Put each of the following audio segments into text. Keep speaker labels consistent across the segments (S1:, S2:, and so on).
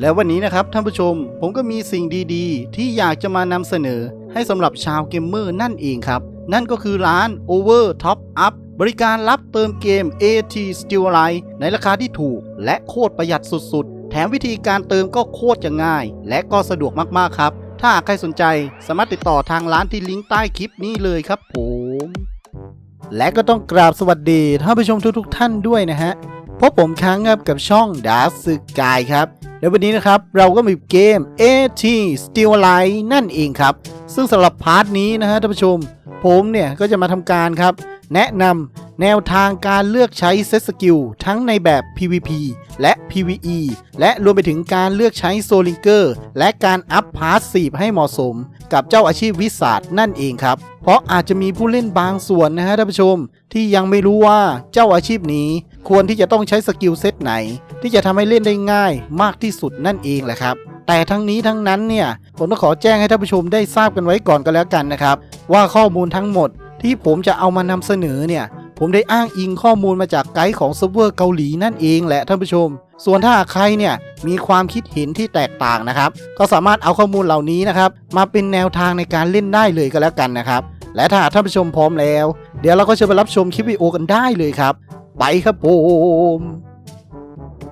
S1: แล้ววันนี้นะครับท่านผู้ชมผมก็มีสิ่งดีๆ ที่อยากจะมานำเสนอ ให้สำหรับชาวเกมเมอร์นั่นเองครับ นั่นก็คือร้าน Over Top Up บริการรับเติมเกม AT Steel Line ในราคาที่ถูก และโคตรประหยัดสุดๆ แถมวิธีการเติมก็โคตรจะง่าย และก็สะดวกมากๆครับ ถ้าใครสนใจสามารถติดต่อทางร้านที่ลิงก์ใต้คลิปนี้เลยครับผมและก็ต้องกราบสวัสดีท่านผู้ชมทุกๆ ท่านด้วยนะฮะพบผมค้างครับกับช่องดาร์สึกกายครับ และวันนี้นะครับเราก็มีเกม AT Steel Line นั่นเองครับ ซึ่งสำหรับพาร์ทนี้นะฮะท่านผู้ชม ผมเนี่ยก็จะมาทำการครับ แนะนำแนวทางการเลือกใช้เซตสกิลทั้งในแบบ PVP และ PVE และรวมไปถึงการเลือกใช้โซลิงเกอร์ และการอัพพาสซีฟให้เหมาะสม กับเจ้าอาชีพวิสาดนั่นเองครับ เพราะอาจจะมีผู้เล่นบางส่วนนะฮะท่านผู้ชมที่ยังไม่รู้ว่าเจ้าอาชีพนี้ ควรที่จะต้องใช้สกิลเซตไหน ที่จะทำให้เล่นได้ง่ายมากที่สุดนั่นเองแหละครับ แต่ทั้งนี้ทั้งนั้นเนี่ยผมต้องขอแจ้งให้ท่านผู้ชมได้ทราบกันไว้ก่อนก็แล้วกันนะครับ ว่าข้อมูลทั้งหมดที่ผมจะเอามานำเสนอเนี่ยผมได้อ้างอิงข้อมูลมาจากไกด์ของเซิร์ฟเวอร์เกาหลีนั่นเองแหละท่านผู้ชม ส่วนถ้าใครเนี่ยมีความคิดเห็นที่แตกต่างนะครับ ก็สามารถเอาข้อมูลเหล่านี้นะครับ มาเป็นแนวทางในการเล่นได้เลยก็แล้วกันนะครับ และถ้าท่านผู้ชมพร้อมแล้ว เดี๋ยวเราก็จะไปรับชมคลิปวิดีโอกันได้เลยครับ ไปครับผม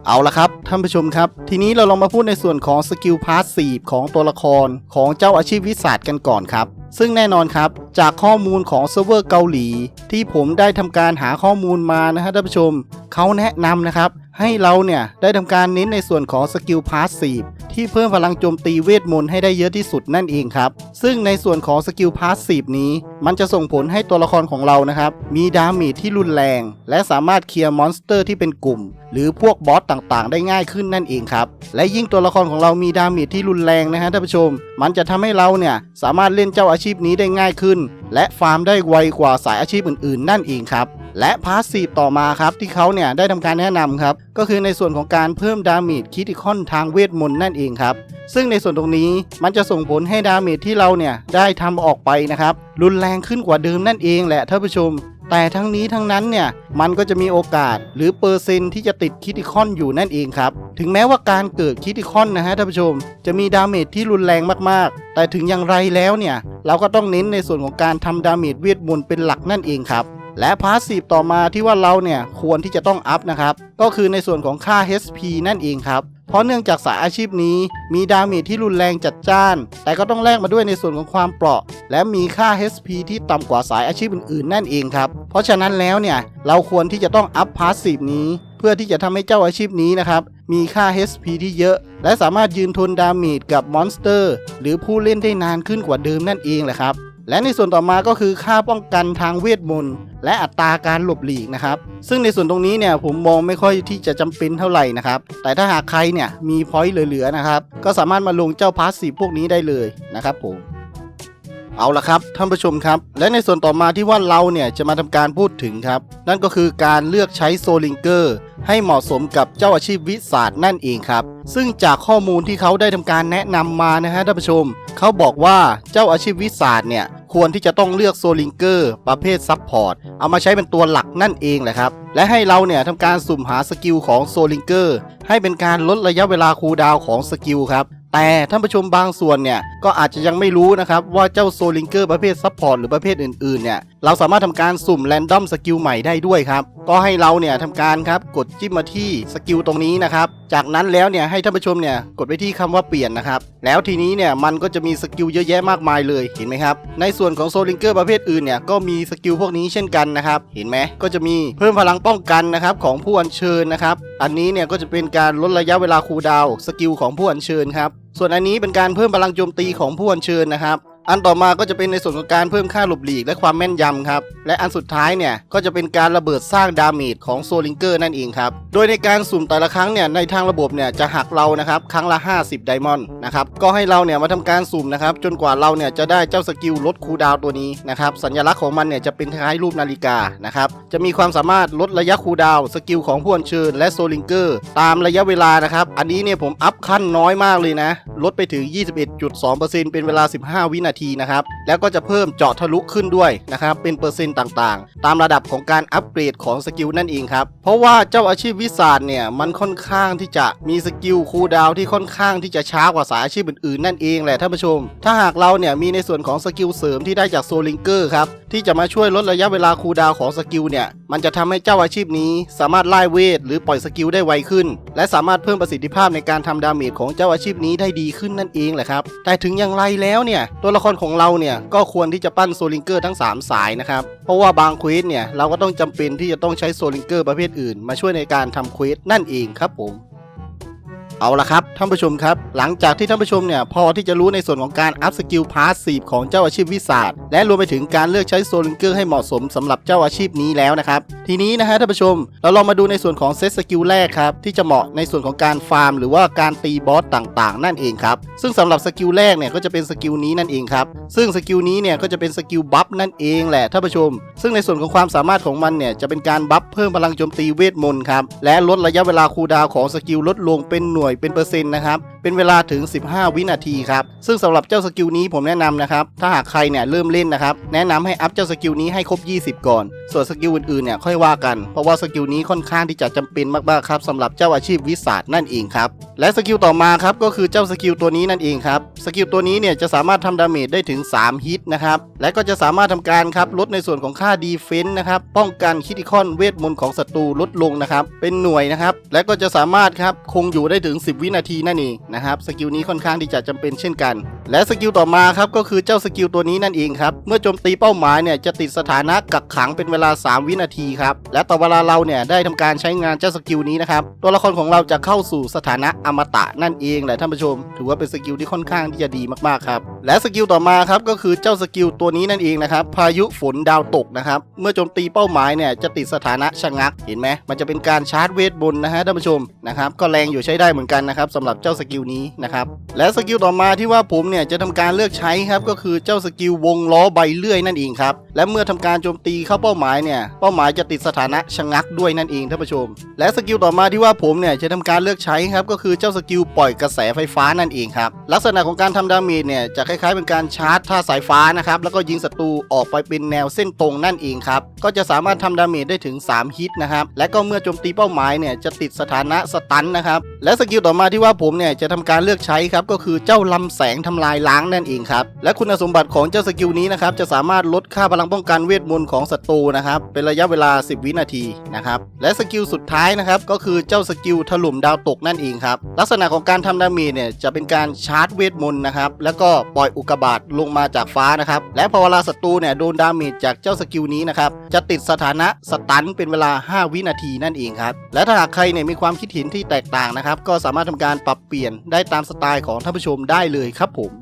S1: เอาละครับท่านผู้ชมครับ ทีนี้เราลองมาพูดในส่วนของสกิลพาสซีฟของตัวละครของเจ้าอาชีพวิสัทกันก่อนครับ ซึ่งแน่นอนครับ จากข้อมูลของเซิร์ฟเวอร์เกาหลี ที่ผมได้ทำการหาข้อมูลมานะฮะท่านผู้ชมเขาแนะนำนะครับ ให้เราเนี่ยได้ทำการเน้นในส่วนของสกิลพาสซีฟที่เพิ่มพลังโจมตีเวทมนต์ให้ได้เยอะที่สุดนั่นเองครับ ซึ่งในส่วนของสกิลพาสซีฟนี้ มันจะส่งผลให้ตัวละครของเรานะครับ มีดาเมจที่รุนแรง และสามารถเคลียร์มอนสเตอร์ที่เป็นกลุ่ม หรือพวกบอสต่างๆ ได้ง่ายขึ้นนั่นเองครับ และยิ่งตัวละครของเรามีดาเมจที่รุนแรงนะฮะท่านผู้ชม มันจะทำให้เราเนี่ยสามารถเล่นเจ้าอาชีพนี้ได้ง่ายขึ้น และฟาร์มได้ไวกว่าสายอาชีพอื่น ๆ นั่นเองครับ และพาสซีฟต่อมาครับที่เขาเนี่ยได้ทำการแนะนำครับก็คือในส่วนของการเพิ่มดาเมจคิติคอนทางเวทมนต์นั่นเองครับซึ่งในส่วนตรงนี้มันจะส่งผลให้ดาเมจที่เราเนี่ยได้ทำออกไปนะครับรุนแรงขึ้นกว่าเดิมนั่นเองแหละท่านผู้ชม แต่ทั้งนี้ทั้งนั้นเนี่ยมันก็จะมีโอกาสหรือเปอร์เซ็นต์ที่จะติดคิติคอนอยู่นั่นเองครับถึงแม้ว่าการเกิดคิติคอนนะฮะท่านผู้ชม จะมีดาเมจที่รุนแรงมากๆ แต่ถึงอย่างไรแล้วเนี่ยเราก็ต้องเน้นในส่วนของการทำดาเมจเวทมนต์เป็นหลักนั่นเองครับ และพาสซีฟต่อมาที่ว่าเราเนี่ยควรที่จะต้องอัพนะครับ ก็คือในส่วนของค่า HP นั่นเองครับ เพราะเนื่องจากสายอาชีพนี้ มีดาเมจที่รุนแรงจัดจ้าน แต่ก็ต้องแลกมาด้วยในส่วนของความเปราะ และมีค่า HP ที่ต่ำกว่าสายอาชีพอื่นๆ นั่นเองครับ เพราะฉะนั้นแล้วเนี่ยเราควรที่จะต้องอัพพาสซีฟนี้ เพื่อที่จะทำให้เจ้าอาชีพนี้นะครับมีค่า HP ที่เยอะ และสามารถยืนทนดาเมจกับมอนสเตอร์ หรือผู้เล่นได้นานขึ้นกว่าเดิมนั่นเองแหละครับ และในส่วนต่อมาก็คือค่าป้องกันทางเวทมนต์และอัตราการหลบหลีกนะครับ ซึ่งในส่วนตรงนี้เนี่ยผมมองไม่ค่อยที่จะจำเป็นเท่าไหร่นะครับ แต่ถ้าหากใครเนี่ยมีพอยต์เหลือๆนะครับ ก็สามารถมาลงเจ้าพาสซีพวกนี้ได้เลยนะครับผม เอาละครับท่านผู้ชมครับ และในส่วนต่อมาที่ว่าเราเนี่ยจะมาทำการพูดถึงครับ นั่นก็คือการเลือกใช้โซลิงเกอร์ให้เหมาะสมกับเจ้าอาชีพวิสาดนั่นเองครับ ซึ่งจากข้อมูลที่เขาได้ทำการแนะนำมานะฮะท่านผู้ชม เขาบอกว่าเจ้าอาชีพวิสาดเนี่ยควรที่จะต้องเลือกโซลิงเกอร์ประเภทซับพอร์ตเอามาใช้เป็นตัวหลักนั่นเองแหละครับ และให้เราเนี่ยทำการสุ่มหาสกิลของโซลิงเกอร์ให้เป็นการลดระยะเวลาคูลดาวของสกิลครับ แต่ท่านผู้ชมบางส่วนเนี่ยก็อาจจะยังไม่รู้นะครับว่าเจ้าโซลิงเกอร์ประเภทซับพอร์ตหรือประเภทอื่นๆเนี่ยเราสามารถทำการสุ่มแรนดอมสกิลใหม่ได้ด้วยครับก็ให้เราเนี่ยทำการครับกดจิ้มมาที่สกิลตรงนี้นะครับจากนั้นแล้วเนี่ยให้ท่านผู้ชมเนี่ยกดไปที่คำว่าเปลี่ยนนะครับแล้วทีนี้เนี่ยมันก็จะมีสกิลเยอะแยะมากมายเลยเห็นไหมครับในส่วนของโซลิงเกอร์ประเภทอื่นเนี่ยก็มีสกิลพวกนี้เช่นกันนะครับเห็นไหมก็จะมีเพิ่มพลังป้องกันนะครับของผู้อัญเชิญนะครับ อันนี้เนี่ยก็จะเป็นการลดระยะเวลาคูลดาวน์สกิลของผู้อัญเชิญครับ ส่วนอันนี้เป็นการเพิ่มพลังโจมตีของผู้อัญเชิญนะครับ อันต่อมาก็จะเป็นในส่วนของการเพิ่มค่าหลบหลีกและความแม่นยำครับ และอันสุดท้ายเนี่ยก็จะเป็นการระเบิดสร้างดาเมจของโซลิงเกอร์นั่นเองครับ โดยในการสุ่มแต่ละครั้งเนี่ยในทางระบบเนี่ยจะหักเรานะครับครั้งละ 50 ไดมอนด์นะครับ ก็ให้เราเนี่ยมาทำการสุ่มนะครับจนกว่าเราเนี่ยจะได้เจ้าสกิลลดคูดาวตัวนี้นะครับสัญลักษณ์ของมันเนี่ยจะเป็นคล้ายรูปนาฬิกานะครับจะมีความสามารถลดระยะคูดาวสกิลของผู้อัญเชิญและโซลิงเกอร์ตามระยะเวลานะครับอันนี้เนี่ยผมอัพขั้นน้อยมากเลยนะลดไปถึง 21.2%เป็นเวลา 15 วินานาทีนะครับ แล้วก็จะเพิ่มเจาะทะลุขึ้นด้วยนะครับ เป็นเปอร์เซ็นต์ต่างๆ ตามระดับของการอัปเกรดของสกิลนั่นเองครับ เพราะว่าเจ้าอาชีพวิสาดเนี่ยมันค่อนข้างที่จะมีสกิลคูลดาวที่ค่อนข้างที่จะช้ากว่าสายอาชีพอื่นๆ นั่นเองแหละท่านผู้ชม ถ้าหากเราเนี่ยมีในส่วนของสกิลเสริมที่ได้จากโซลิงเกอร์ครับที่จะมาช่วยลดระยะเวลาคูลดาวของสกิลเนี่ย มันจะทำให้เจ้าอาชีพนี้ สามารถไล่เวท หรือปล่อยสกิลได้ไวขึ้น และสามารถเพิ่มประสิทธิภาพในการทำดาเมจของเจ้าอาชีพนี้ได้ดีขึ้นนั่นเองแหละครับ แต่ถึงอย่างไรแล้วเนี่ยตัวละครของเราเนี่ยก็ควรที่จะปั้นโซลิงเกอร์ทั้ง 3 สายนะครับเพราะว่าบางเควสเนี่ยเราก็ต้องจำเป็นที่จะต้องใช้โซลิงเกอร์ประเภทอื่น มาช่วยในการทำเควสนั่นเองครับผม เอาละครับท่านผู้ชมครับ หลังจากที่ท่านผู้ชมเนี่ยพอที่จะรู้ในส่วนของการอัพสกิลพาสซีฟของเจ้าอาชีพวิสาดและรวมไปถึงการเลือกใช้โซลิงเกอร์ให้เหมาะสมสำหรับเจ้าอาชีพนี้แล้วนะครับ ทีนี้นะฮะท่านผู้ชม เราลองมาดูในส่วนของเซตสกิลแรกครับที่จะเหมาะในส่วนของการฟาร์ม หรือว่าการตีบอสต่างๆ นั่นเองครับซึ่งสำหรับสกิลแรกเนี่ยก็จะเป็นสกิลนี้นั่นเองครับซึ่งสกิลนี้เนี่ยก็จะเป็นสกิลบัฟนั่นเองแหละท่านผู้ชม ซึ่งในส่วนของความสามารถของมันเนี่ยจะเป็นการบัฟเพิ่มพลังโจมตีเวทมนต์ครับและลดระยะเวลาคูลดาวของสกิลลดลงเป็นหน่วยเป็นเปอร์เซ็นต์นะครับ เป็นเวลาถึง 15 วินาทีครับ ซึ่งสำหรับเจ้าสกิลนี้ผมแนะนำนะครับ ถ้าหากใครเนี่ยเริ่มเล่นนะครับ แนะนำให้อัพเจ้าสกิลนี้ให้ครบ 20 ก่อน ส่วนสกิลอื่นๆเนี่ยค่อยว่ากัน เพราะว่าสกิลนี้ค่อนข้างที่จะจำเป็นมากๆครับสำหรับเจ้าอาชีพวิสาดนั่นเองครับ และสกิลต่อมาครับก็คือเจ้าสกิลตัวนี้นั่นเองครับ สกิลตัวนี้เนี่ยจะสามารถทำดาเมจได้ถึง 3 ฮิตนะครับ และก็จะสามารถทำการครับลดในส่วนของค่าดีเฟนต์นะครับ ป้องกันคิติคอนเวทมนต์ของศัตรูลดลงนะครับ เป็นหน่วยนะครับ และก็จะสามารถครับคงอยู่ได้ถึงึง 10 วินาทีนั่นเองนะครับสกิลนี้ค่อนข้างที่จะจำเป็นเช่นกัน และสกิลต่อมาครับก็คือเจ้าสกิลตัวนี้นั่นเองครับเมื่อโจมตีเป้าหมายเนี่ยจะติดสถานะกักขังเป็นเวลา 3 วินาทีครับและต่อเวลาเราเนี่ยได้ทำการใช้งานเจ้าสกิลนี้นะครับตัวละครของเราจะเข้าสู่สถานะอมตะนั่นเองแหละท่านผู้ชม ถือว่าเป็นสกิลที่ค่อนข้างที่จะดีมากๆครับและสกิลต่อมาครับก็คือเจ้าสกิลตัวนี้นั่นเองนะครับพายุฝนดาวตกนะครับเมื่อโจมตีเป้าหมายเนี่ยจะติดสถานะชะงักเห็นไหมมันจะเป็นการชาร์จเวทบนนะฮะท่านผู้ชมนะครับก็แรงอยู่ใช้ได้เหมือนกันนะครับสำหรับเจ้าสกิลนี้นะครับและสกิลต่อมาที่ว่าผมเนี่ยจะทำการเลือกใช้ครับก็คือเจ้าสกิลวงล้อใบเลื่อยนั่นเองครับและเมื่อทำการโจมตีเข้าเป้าหมายเนี่ยเป้าหมายจะติดสถานะชะงักด้วยนั่นเองท่านผู้ชม และสกิลต่อมาที่ว่าผมเนี่ยจะทำการเลือกใช้ครับก็คือเจ้าสกิลปล่อยกระแสไฟฟ้านั่นเองครับลักษณะของการทำดาเมจเนี่ยจะคล้ายๆ เป็นการชาร์จท่าสายฟ้านะครับแล้วก็ยิงศัตรูออกไปเป็นแนวเส้นตรงนั่นเองครับก็จะสามารถทำดาเมจได้ถึง 3 ฮิตนะครับและก็เมื่อโจมตีเป้าหมายเนี่ยจะติดสถานะสตันนะครับและสกิลต่อมาที่ว่าผมเนี่ยจะทำการเลือกใช้ครับก็คือเจ้าลำแสงทำลายล้างนั่นเองครับและคุณสมบัติของเจ้าสกิลนี้นะครับจะสามารถลดค่าพลังป้องกันเวทมนต์ของศัตรูนะครับเป็นระยะเวลา 10 วินาทีนะครับและสกิลสุดท้ายนะครับก็คือเจ้าสกิลถล่มดาวตกนั่นเองครับลักษณะของการทำดาเมจเนี่ยจะเป็นการชาร์จเวทมนต์นะครับแล้วก็ปล่อยอุกกาบาตลงมาจากฟ้านะครับและพอเวลาศัตรูเนี่ยโดนดาเมจจากเจ้าสกิลนี้นะครับจะติดสถานะสตันเป็นเวลา 5 วินาทีนั่นเองครับและถ้าหากใครเนี่ยมีความคิดเห็นที่แตกต่างนะครับก็สามารถทำการปรับเปลี่ยนได้ตามสไตล์ของท่านผู้ชมได้เลยครับผม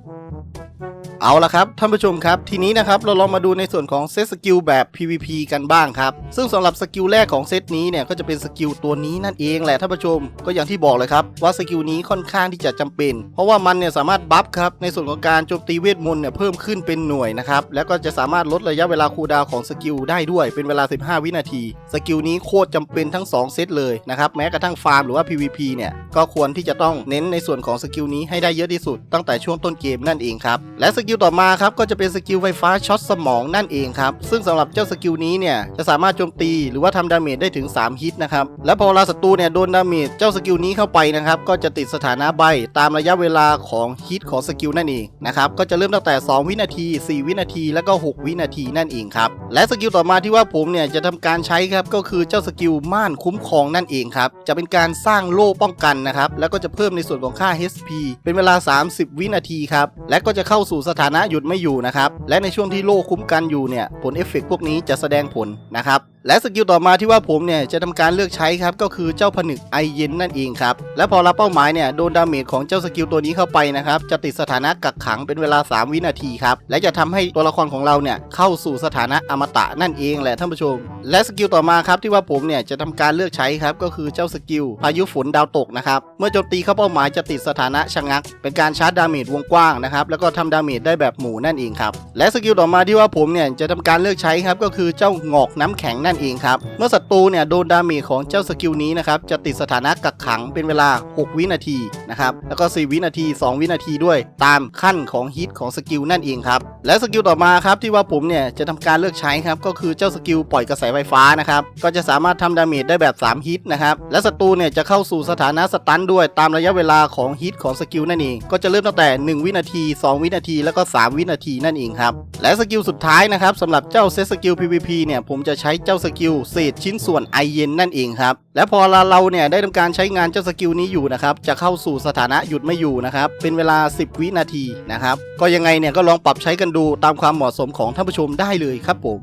S1: เอาละครับท่านผู้ชมครับ ทีนี้นะครับเราลองมาดูในส่วนของเซตสกิลแบบ PVP กันบ้างครับซึ่งสำหรับสกิลแรกของเซตนี้เนี่ยก็จะเป็นสกิลตัวนี้นั่นเองแหละท่านผู้ชมก็อย่างที่บอกเลยครับว่าสกิลนี้ค่อนข้างที่จะจำเป็น เพราะว่ามันเนี่ยสามารถบัฟครับในส่วนของการโจมตีเวทมนต์เนี่ยเพิ่มขึ้นเป็นหน่วยนะครับแล้วก็จะสามารถลดระยะเวลาคูลดาวของสกิลได้ด้วยเป็นเวลา 15 วินาที สกิลนี้โคตรจำเป็นทั้ง 2 เซตเลยนะครับแม้กระทั่งฟาร์มหรือว่า PVP เนี่ยก็ควรที่จะต้องเน้นในส่วนของสกิลนี้ให้ได้เยอะที่สุดตั้งแต่ช่วงต้นเกมนั่นเองครับและสกิิลต่อมาครับก็จะเป็นสกิลไฟฟ้าช็อตสมองนั่นเองครับ ซึ่งสำหรับเจ้าสกิลนี้เนี่ยจะสามารถโจมตีหรือว่าทำดาเมจได้ถึง 3 ฮิตนะครับ และพอเวลาศัตรูเนี่ยโดนดาเมจเจ้าสกิลนี้เข้าไปนะครับก็จะติดสถานะใบตามระยะเวลาของฮิตของสกิลนั่นเองนะครับก็จะเริ่มตั้งแต่ 2 วินาที 4 วินาที แล้วก็ 6 วินาทีนั่นเองครับและสกิลต่อมาที่ว่าผมเนี่ยจะทำการใช้ครับก็คือเจ้าสกิลม่านคุ้มครองนั่นเองครับจะเป็นการสร้างโล่ป้องกันนะครับแล้วก็จะเพิ่มในส่วนของค่า HP เป็นเวลา 30 วินาทีครับและก็จะเข้าสู่สถถานะหยุดไม่อยู่นะครับ และในช่วงที่โล่คุ้มกันอยู่เนี่ย ผลเอฟเฟกต์พวกนี้จะแสดงผลนะครับ และสกิลต่อมาที่ว่าผมเนี่ยจะทำการเลือกใช้ครับ ก็คือเจ้าผนึกไอเย็นนั่นเองครับ และพอรับเป้าหมายเนี่ยโดนดาเมจของเจ้าสกิลตัวนี้เข้าไปนะครับ จะติดสถานะกักขังเป็นเวลา 3 วินาทีครับ และจะทำให้ตัวละครของเราเนี่ยเข้าสู่สถานะอมตะนั่นเองแหละท่านผู้ชม และสกิลต่อมาครับที่ว่าผมเนี่ยจะทำการเลือกใช้ครับก็คือเจ้าสกิลพายุฝนดาวตกนะครับเมื่อโจมตีเข้าเป้าหมายจะติดสถานะชะงัก เป็นการชาร์จดาเมจวงกว้างนะครับแล้วก็ทำดาเมจไได้แบบหมูนั่นเองครับ และสกิลต่อมาที่ว่าผมเนี่ยจะทำการเลือกใช้ครับก็คือเจ้าหงอกน้ำแข็งนั่นเองครับ เมื่อศัตรูเนี่ยโดนดาเมจของเจ้าสกิลนี้นะครับจะติดสถานะกักขังเป็นเวลา 6 วินาทีนะครับแล้วก็ 4 วินาที 2 วินาทีด้วย ตามขั้นของฮิตของสกิลนั่นเองครับและสกิลต่อมาครับที่ว่าผมเนี่ยจะทำการเลือกใช้ครับก็คือเจ้าสกิลปล่อยกระแสไฟฟ้านะครับก็จะสามารถทำดาเมจได้แบบ 3 ฮิตนะครับและศัตรูเนี่ยจะเข้าสู่สถานะสตันด้วยตามระยะเวลาของฮิตของสกิลนั่นเองก็จะเริ่มตั้งแต่ 1 วินาที 2 วินาทีแล้วก็3 วินาทีนั่นเองครับ และสกิลสุดท้ายนะครับสำหรับเจ้าเซตสกิล PVP เนี่ยผมจะใช้เจ้าสกิลเศษชิ้นส่วนไอเย็นนั่นเองครับ และพอเราเนี่ยได้ทำการใช้งานเจ้าสกิลนี้อยู่นะครับจะเข้าสู่สถานะหยุดไม่อยู่นะครับเป็นเวลา 10 วินาทีนะครับก็ยังไงเนี่ยก็ลองปรับใช้กันดูตามความเหมาะสมของท่านผู้ชมได้เลยครับผม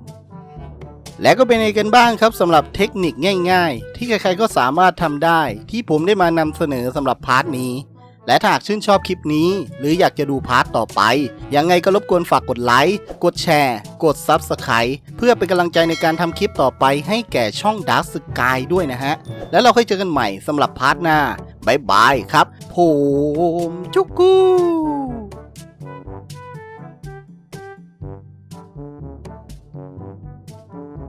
S1: และก็เป็นยังไงกันบ้างครับสำหรับเทคนิคง่าย ๆ ที่ใครๆก็สามารถทำได้ ที่ผมได้มานำเสนอสำหรับพาร์ทนี้ และถ้าหากชื่นชอบคลิปนี้ หรืออยากจะดูพาร์ทต่อไป ยังไงก็รบกวนฝากกดไลค์ กดแชร์ กด Subscribe เพื่อเป็นกำลังใจในการทำคลิปต่อไปให้แก่ช่อง Dark Sky ด้วยนะฮะ แล้วเราค่อยเจอกันใหม่สำหรับพาร์ทหน้าบายบายครับ ผมจุกกู